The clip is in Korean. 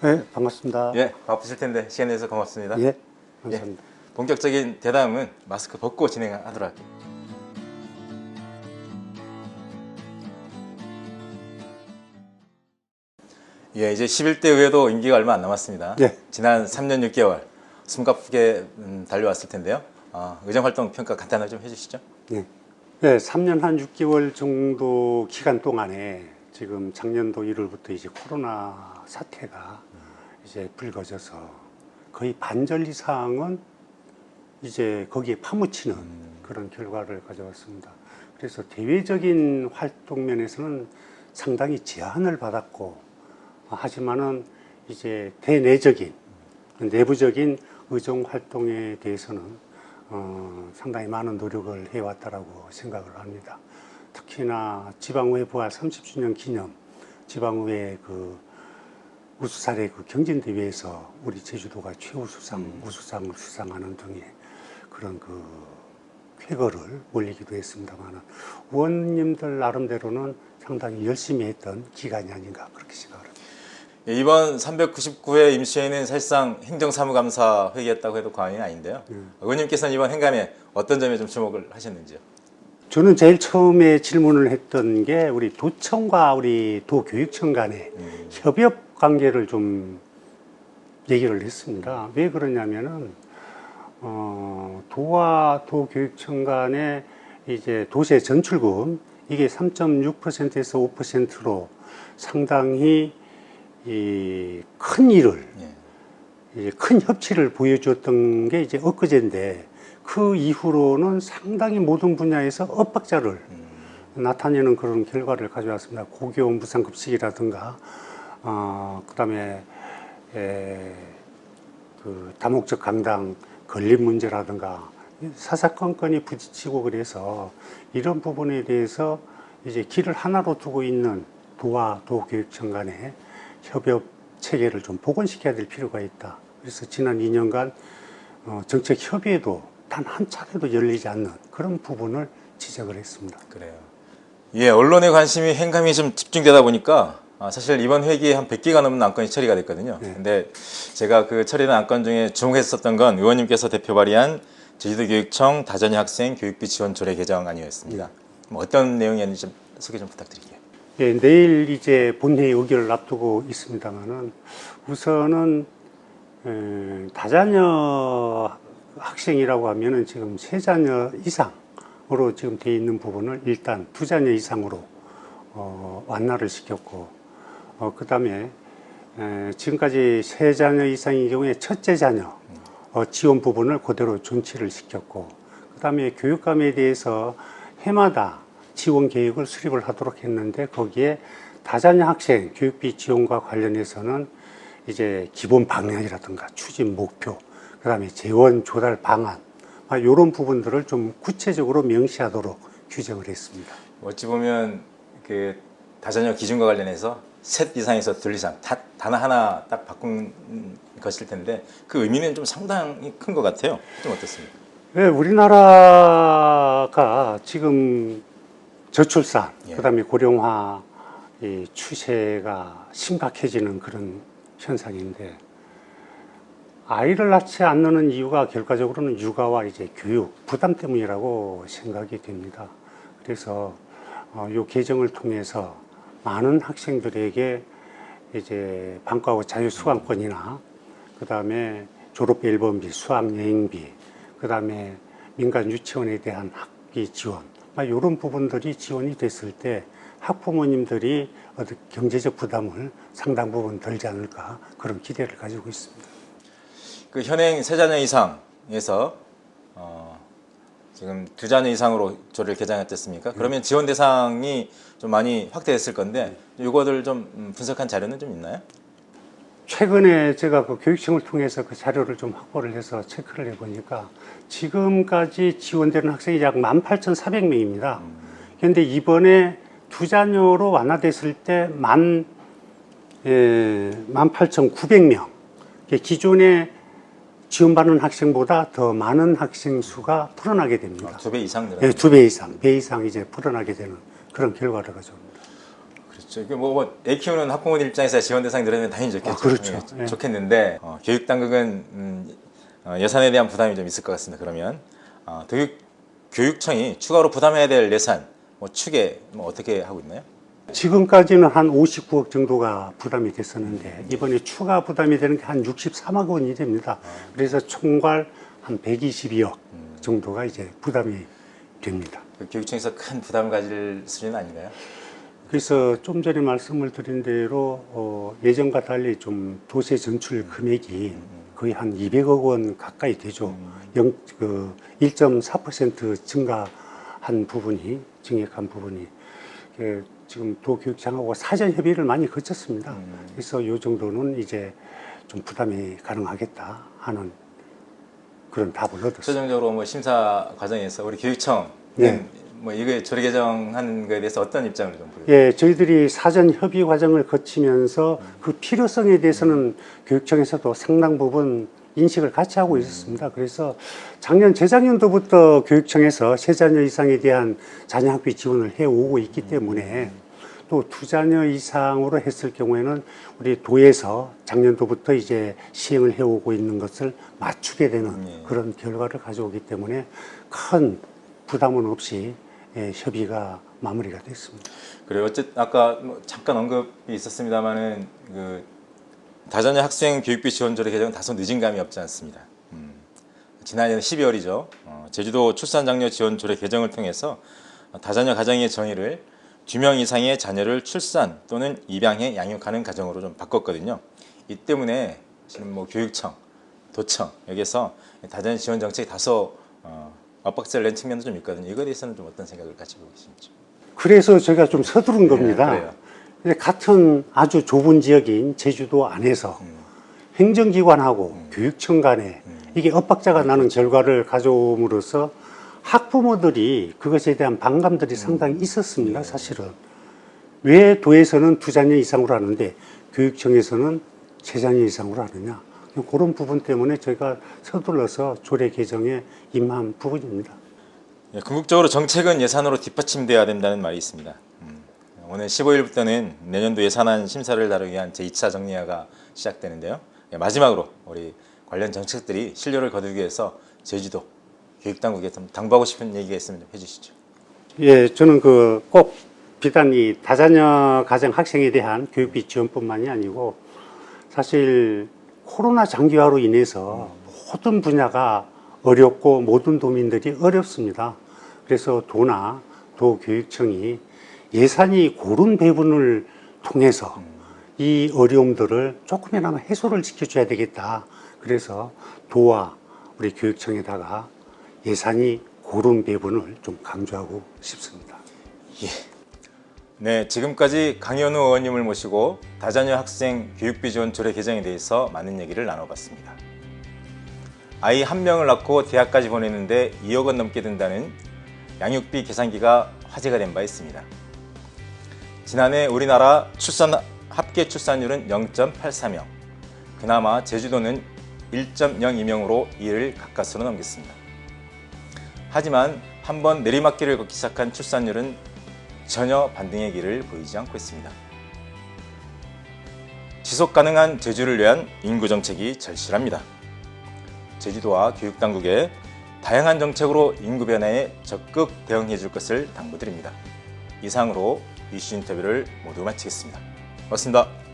네, 반갑습니다. 예, 바쁘실 텐데 시간 내서 고맙습니다. 예, 감사합니다. 본격적인 대담은 마스크 벗고 진행하도록 할게요. 예, 이제 11대 의회도 임기가 얼마 안 남았습니다. 예. 지난 3년 6개월 숨가쁘게 음, 달려왔을 텐데요. 아, 의정활동 평가 간단하게 좀 해주시죠. 네. 네, 3년 한 6개월 정도 기간 동안에 지금 작년도 1월부터 이제 코로나 사태가 이제 불거져서 거의 반절 이상은 이제 거기에 파묻히는 그런 결과를 가져왔습니다. 그래서 대외적인 활동 면에서는 상당히 제한을 받았고 하지만은 이제 대내적인 내부적인 의정 활동에 대해서는 어, 상당히 많은 노력을 해왔다라고 생각을 합니다. 특히나 지방의회 부활 30주년 기념 지방의회 그 우수사례 그 경진대회에서 우리 제주도가 최우수상, 우수상을 수상하는 등의 그런 그 쾌거를 올리기도 했습니다만 의원님들 나름대로는 상당히 열심히 했던 기간이 아닌가 그렇게 생각을 합니다. 예, 이번 399회 임시회는 사실상 행정사무감사 회의였다고 해도 과언이 아닌데요. 의원님께서는 이번 행감에 어떤 점에 좀 주목을 하셨는지요? 저는 제일 처음에 질문을 했던 게 우리 도청과 우리 도교육청 간의 협업 관계를 좀 얘기를 했습니다. 왜 그러냐면은 어, 도와 도교육청 간의 이제 도시의 전출금 이게 3.6%에서 5%로 상당히 이 큰 일을 예. 이제 큰 협치를 보여줬던 게 이제 엊그제인데 그 이후로는 상당히 모든 분야에서 엇박자를 나타내는 그런 결과를 가져왔습니다. 고교 무상급식이라든가, 어, 그 다음에, 에, 그 다목적 강당 건립 문제라든가, 사사건건이 부딪히고 그래서 이런 부분에 대해서 이제 길을 하나로 두고 있는 도와 도교육청 간의 협업 체계를 좀 복원시켜야 될 필요가 있다. 그래서 지난 2년간 어, 정책 협의회도 단 한 차례도 열리지 않는 그런 부분을 지적을 했습니다. 그래요. 예, 언론의 관심이 행감이 좀 집중되다 보니까 아, 사실 이번 회기에 한 100개가 넘는 안건이 처리가 됐거든요. 네. 근데 제가 그 처리된 안건 중에 주목했었던 건 의원님께서 대표 발의한 제주도교육청 다전이 학생 교육비 지원 조례 개정 안이었습니다. 뭐 어떤 내용이었는지 좀 소개 좀 부탁드릴게요. 예, 내일 이제 본회의 의결을 앞두고 있습니다만은 우선은 에, 다자녀 학생이라고 하면은 지금 세 자녀 이상으로 지금 돼 있는 부분을 일단 두 자녀 이상으로 어, 완화를 시켰고 어, 그 다음에 에, 지금까지 세 자녀 이상의 경우에 첫째 자녀 어, 지원 부분을 그대로 존치를 시켰고 그 다음에 교육감에 대해서 해마다 지원 계획을 수립을 하도록 했는데 거기에 다자녀 학생 교육비 지원과 관련해서는 이제 기본 방향이라든가 추진 목표, 그 다음에 재원 조달 방안, 이런 부분들을 좀 구체적으로 명시하도록 규정을 했습니다. 어찌 보면 그 다자녀 기준과 관련해서 셋 이상에서 둘 이상 다, 단 하나 딱 바꾼 것일 텐데 그 의미는 좀 상당히 큰 것 같아요. 좀 어떻습니까? 왜 우리나라가 지금 저출산, 예. 그다음에 고령화 이 추세가 심각해지는 그런 현상인데 아이를 낳지 않는 이유가 결과적으로는 육아와 이제 교육 부담 때문이라고 생각이 됩니다. 그래서 어, 이 개정을 통해서 많은 학생들에게 이제 방과후 자유 수강권이나 그 다음에 졸업 앨범비, 수학 여행비, 그 다음에 민간 유치원에 대한 학비 지원, 이런 부분들이 지원이 됐을 때 학부모님들이 경제적 부담을 상당 부분 덜지 않을까 그런 기대를 가지고 있습니다. 그 현행 세 자녀 이상에서 어, 지금 두 자녀 이상으로 조를 개정했댔습니까? 그러면 지원 대상이 좀 많이 확대됐을 건데 이거들 좀 음, 분석한 자료는 좀 있나요? 최근에 제가 그 교육청을 통해서 그 자료를 좀 확보를 해서 체크를 해보니까 지금까지 지원되는 학생이 약 18,400명입니다. 그런데 이번에 두 자녀로 완화됐을 때 만, 예, 18,900명. 기존에 지원받는 학생보다 더 많은 학생 수가 풀어나게 됩니다. 두배 이상 늘어. 예, 두배 이상, 배 이상 이제 풀어나게 되는 그런 결과를 가져옵니다. 그렇죠. 저기 뭐, 뭐, 애 키우는 학부모들 입장에서 지원 대상이 늘어나면 당연히 좋겠죠. 아, 그렇죠. 예, 예. 좋겠는데 어, 교육 당국은 음, 어, 예산에 대한 부담이 좀 있을 것 같습니다. 그러면 어, 교육 교육청이 추가로 부담해야 될 예산 뭐 추계 뭐 어떻게 하고 있나요? 지금까지는 한 59억 정도가 부담이 됐었는데 이번에 추가 부담이 되는 게 한 63억 원이 됩니다. 그래서 총괄 한 122억 정도가 이제 부담이 됩니다. 그 교육청에서 큰 부담을 가질 수준은 아닌가요? 그래서 좀 전에 말씀을 드린 대로 어, 예전과 달리 좀 도세 전출 금액이 거의 한 200억 원 가까이 되죠. 영, 그 1.4% 증가한 부분이 증액한 부분이 그 지금 도교육청하고 사전 협의를 많이 거쳤습니다. 그래서 이 정도는 이제 좀 부담이 가능하겠다 하는 그런 답을 얻었습니다. 최종적으로 뭐 심사 과정에서 우리 교육청은 네. 뭐 이거 조례 개정하는 거에 대해서 어떤 입장을 좀 보여요? 예, 저희들이 사전 협의 과정을 거치면서 그 필요성에 대해서는 교육청에서도 상당 부분 인식을 같이 하고 있었습니다. 그래서 작년 재작년도부터 교육청에서 세 자녀 이상에 대한 자녀 학비 지원을 해 오고 있기 때문에 또 두 자녀 이상으로 했을 경우에는 우리 도에서 작년도부터 이제 시행을 해 오고 있는 것을 맞추게 되는 예. 그런 결과를 가져오기 때문에 큰 부담은 없이 예, 협의가 마무리가 됐습니다. 그래요. 어쨌든 아까 뭐 잠깐 언급이 있었습니다만은 그 다자녀 학생 교육비 지원조례 개정은 다소 늦은 감이 없지 않습니다. 음, 지난해는 12월이죠. 어, 제주도 출산장려 지원조례 개정을 통해서 다자녀 가정의 정의를 두 명 이상의 자녀를 출산 또는 입양해 양육하는 가정으로 좀 바꿨거든요. 이 때문에 지금 뭐 교육청, 도청 여기서 다자녀 지원 정책이 다소 어, 압박자를 낸 측면도 좀 있거든요. 이거에 대해서는 좀 어떤 생각을 가지고 계십니까? 그래서 저희가 좀 서두른 겁니다. 그래요. 같은 아주 좁은 지역인 제주도 안에서 음. 행정기관하고 교육청 간에 이게 엇박자가 나는 결과를 가져옴으로써 학부모들이 그것에 대한 반감들이 상당히 있었습니다, 사실은. 왜 도에서는 두 자녀 이상으로 하는데 교육청에서는 세 자녀 이상으로 하느냐. 그런 부분 때문에 저희가 서둘러서 조례 개정에 임한 부분입니다. 예, 궁극적으로 정책은 예산으로 뒷받침돼야 된다는 말이 있습니다. 음, 오늘 15일부터는 내년도 예산안 심사를 다루기 위한 제2차 정리화가 시작되는데요. 예, 마지막으로 우리 관련 정책들이 실효를 거두기 위해서 제주도 교육당국에 좀 당부하고 싶은 얘기가 있으면 좀 해주시죠. 예, 저는 그 꼭 비단 이 다자녀 가정 학생에 대한 교육비 지원뿐만이 아니고 사실 코로나 장기화로 인해서 모든 분야가 어렵고 모든 도민들이 어렵습니다. 그래서 도나 도교육청이 예산이 고른 배분을 통해서 이 어려움들을 조금이나마 해소를 시켜줘야 되겠다. 그래서 도와 우리 교육청에다가 예산이 고른 배분을 좀 강조하고 싶습니다. 네, 지금까지 강현우 의원님을 모시고 다자녀 학생 교육비 지원 조례 개정에 대해서 많은 얘기를 나눠봤습니다. 아이 한 명을 낳고 대학까지 보내는데 2억 원 넘게 든다는 양육비 계산기가 화제가 된 바 있습니다. 지난해 우리나라 출산 합계 출산율은 0.84명, 그나마 제주도는 1.02명으로 이를 가까스로 넘겼습니다. 하지만 한번 내리막길을 걷기 시작한 출산율은 전혀 반등의 길을 보이지 않고 있습니다. 지속 가능한 제주를 위한 인구 정책이 절실합니다. 제주도와 교육당국에 다양한 정책으로 인구 변화에 적극 대응해 줄 것을 당부드립니다. 이상으로 이슈 인터뷰를 모두 마치겠습니다. 고맙습니다.